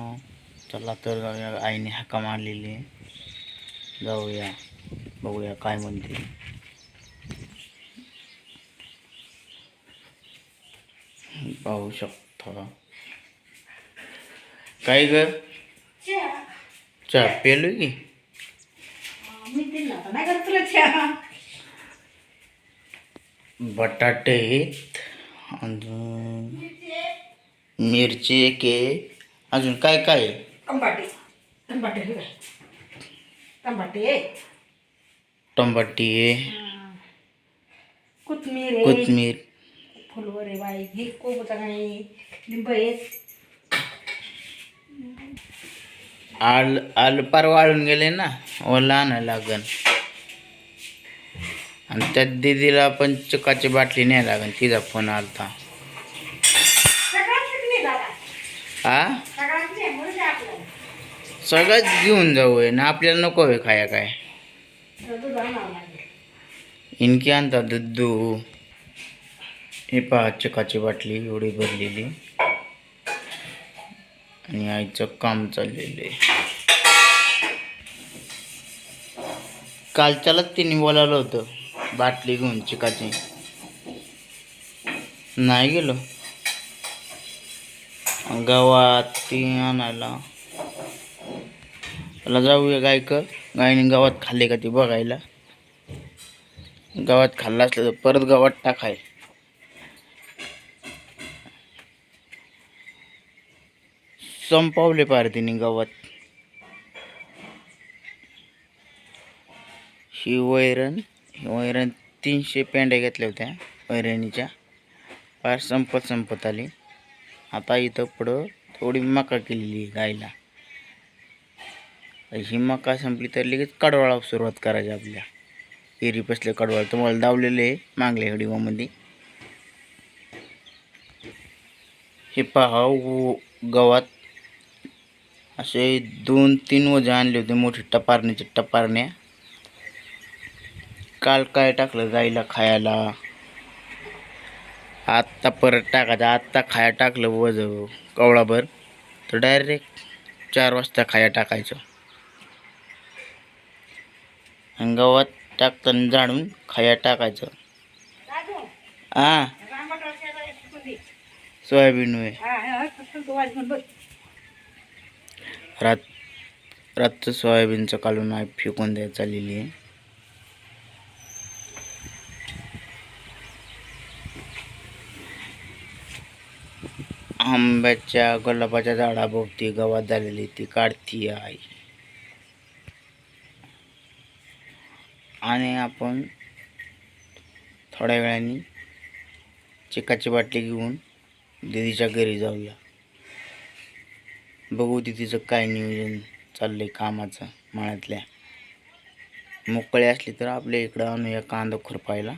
मित्रांनो चला तर जाऊया आईने हाका मारलेली. जाऊया बघूया काय म्हणते. पाहू शकता. काय ग? चहा. पेलो की? बटाटे अजून मिरची आहे. अजून काय काय? आहे? हे काय टमाटी कोथमीर आहे. कोथमीर. फुलवर आहे बाई. हे कोबता लिंब आल आल पार वाळून गेले ना. ओला आणायला लागन. आणि त्यात दिदीला पण चकाची बाटली नाही लागन. तिचा फोन आलता. सगळ्यांच नाही दादा हा सगळ्यांच नाही म्हणून ते आपल्याला सगळंच घेऊन जाऊ आहे ना आपल्याला नको आहे खाया काय. इनकी आणता दुद्धू. हे पहा चकाची बाटली एवढी भरलेली. आणि आईचं काम चाललेलं आहे. कालच्यालाच तिने बोलावलं होतं बाटली घेऊन चिकाची. नाही गेलो. गावात ती आणायला. त्याला जाऊया गायकं. गायने गावात खाल्ले का ते बघायला. गावात खाल्ला असलं तर परत गावात टाकाय. संपवले पार तिने गावात. ही वैरण ही वैरण तीनशे पेंड्या घेतल्या होत्या वैरणीच्या. पार संपत संपत आली. आता इथं पुढं थोडी मका केलेली गायला. ही मका संपली तर लगेच कडवाळा सुरुवात करायची आपल्या. एरी पसले कडवाळ. तुम्हाला दावलेले आहे मागल्या व्हिडिओमध्ये. हे पहा व- असे दोन तीन वजे आणले होते मोठे टपारण्याचे टपारण्या. काल काय टाकलं गाईला खायला? आत्ता परत टाकायचं. आत्ता खाया टाकलं वज कवळाभर. तर डायरेक्ट चार वाजता खाया टाकायचं. गवत टाकताना जाणून खाया टाकायचं. हा सोयाबीन वे रात रातचं सोयाबीनचं काढून फेकून द्यायला चाललेली आहे. आंब्याच्या गुलाबाच्या झाडाभोवती गवत झालेली ती काढती आहे आणि आपण थोड्या वेळाने चिकाची बाटली घेऊन दीदीच्या घरी जाऊया. बघू दीदीचं काय नियोजन चाललं आहे कामाचं मळ्यातल्या. मोकळे असली तर आपल्या इकडं आणूया कांदा खुरपायला.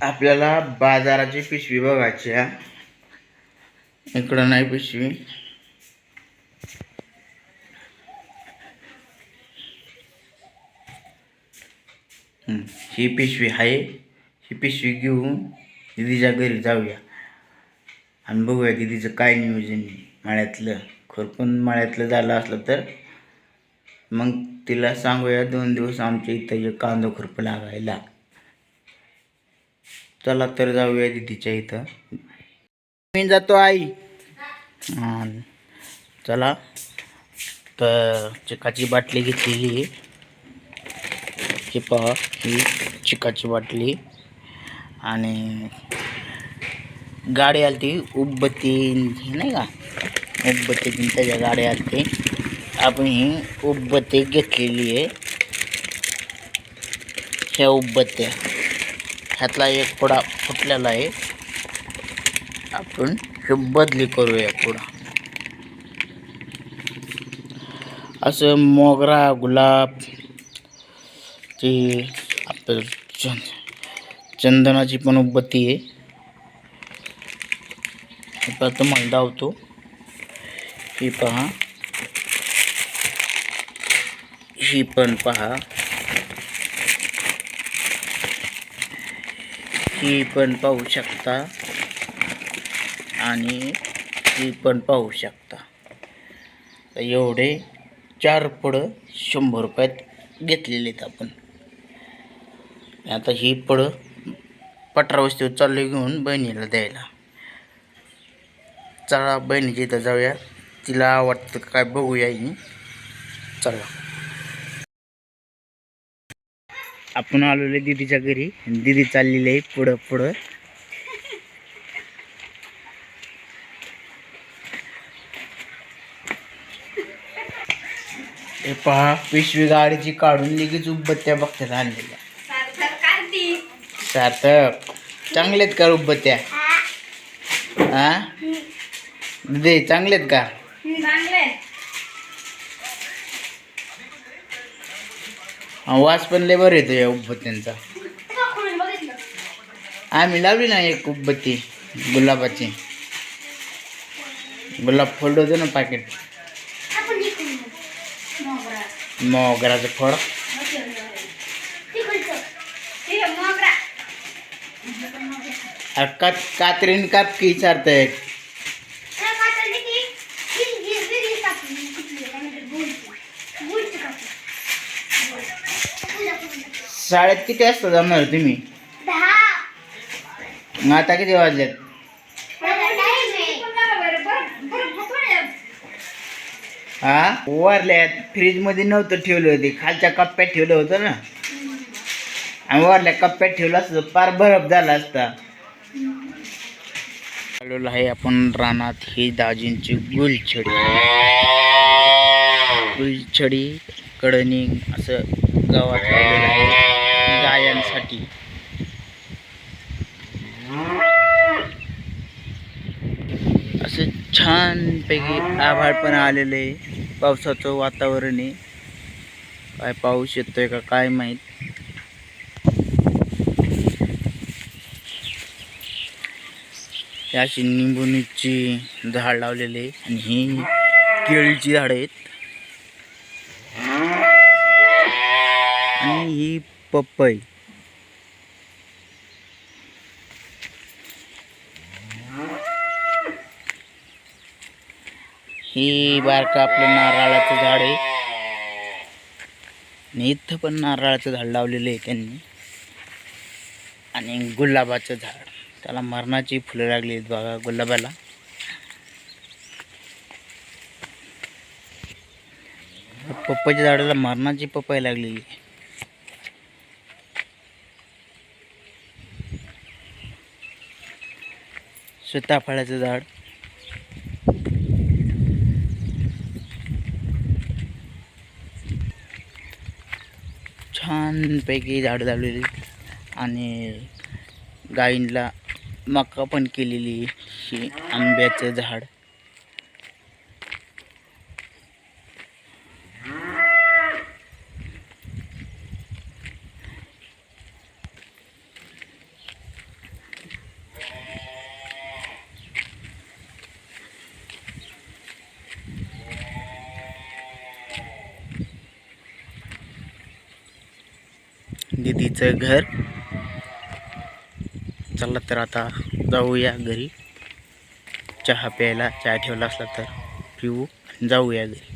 आपल्याला बाजाराची पिशवी बघायची आहे. इकडं नाही पिशवी. ही पिशवी आहे. ही पिशवी घेऊन दीदीच्या घरी जाऊया. आणि बघूया दीदीचं काय नियोजन माळ्यातलं खुरपून माळ्यातलं झालं असलं तर मग तिला सांगूया दोन दिवस आमच्या इथं एक कांदा खुरप लागायला. चला तर जाऊया दीदीच्या इथं. मी जातो आई. चला. तर चिकाची बाटली घेतलेली इथे ही पहा ही चिकाची बाटली. आणि गाडी आली ती नाही का? उब्बतीन त्याच्या गाडी आली आपण ही उब्बती घेतलेली आहे. ह्या उब्बत्या. ह्यातला एक पुडा फुटलेला आहे. आपण हे बदली करूया पुढा. असं मोगरा गुलाब ते आपलं चंद चंदनाची पण उपबत्ती आहे. आता तुम्हाला धावतो ही पहा. ही पण पहा. ही पण पाहू शकता. आणि ही पण पाहू शकता. एवढे चार पुढं शंभर रुपयात घेतलेले आहेत आपण. आता ही पडं पटरा वस्तीवर चाललो घेऊन बहिणीला द्यायला. चला बहिणीच्या इथं जाऊया. तिला आवडतं काय बघूया ही. चला. आपण आलेलो दिदीच्या घरी. दिदी चाललेली आहे पुढं पुढं. हे पहा पिशवी गाडीची काढून लगेच उब्बत्त्या बघत्यात आणलेल्या. सार्थक चांगलेत का उब्बत्त्या हा दे चांगलेत का? वास पण लय बरं येतो या उब्बत्त्यांचा बघितलं आम्ही लावली ना एक उब्बत्ती गुलाबाची. गुलाब फोल्ड होतं ना पाकिट. मोगराचं फळ तिकडचं ते मोगरा अरे कात कात्रीन कात की विचारतायत काय काढली ती वेगळी कापली कुठली काय म्हणतात गुळची गुळची कापली शाळेत किती वाजता जाणार तुम्ही आता किती वाजल्यात हा वरल्यात फ्रीजमध्ये नव्हतं ठेवलं होते खालच्या कप्प्यात ठेवलं होतं ना आणि वरल्या कप्प्यात ठेवलं असतं पार बरफ झाला असता आलेलो आहे आपण रानात ही दाजींची गुलछडी. गुलछडी कडणी असं गावात लावलेलं आहे. गायांसाठी. असं छानपैकी आभाळ पण आलेलं आहे. पावसाचं वातावरण आहे. काय पाऊस येतोय का काय माहीत? अशी निंबुनीची झाड लावलेली आहे आणि ही केळीची झाडं आहेत. आणि ही पपई. ही बारका आपलं नारळाचं झाड आहे. आणि इथं पण नारळाचं झाड लावलेलं आहे त्यांनी. आणि गुलाबाचं झाड. त्याला मरणाची फुलं लागली आहेत बघा गुलाबाला. पप्पाच्या झाडाला मरणाची पपई लागलेली. आहे सीताफळाचं झाड. छानपैकी झाडं लावलेली आणि गायींला मका पण केलेली ही आंब्याचं झाड. दीदीचं घर. चला तर आता जाऊया घरी. चहा प्यायला चहा ठेवला असला तर पिऊ जाऊया घरी.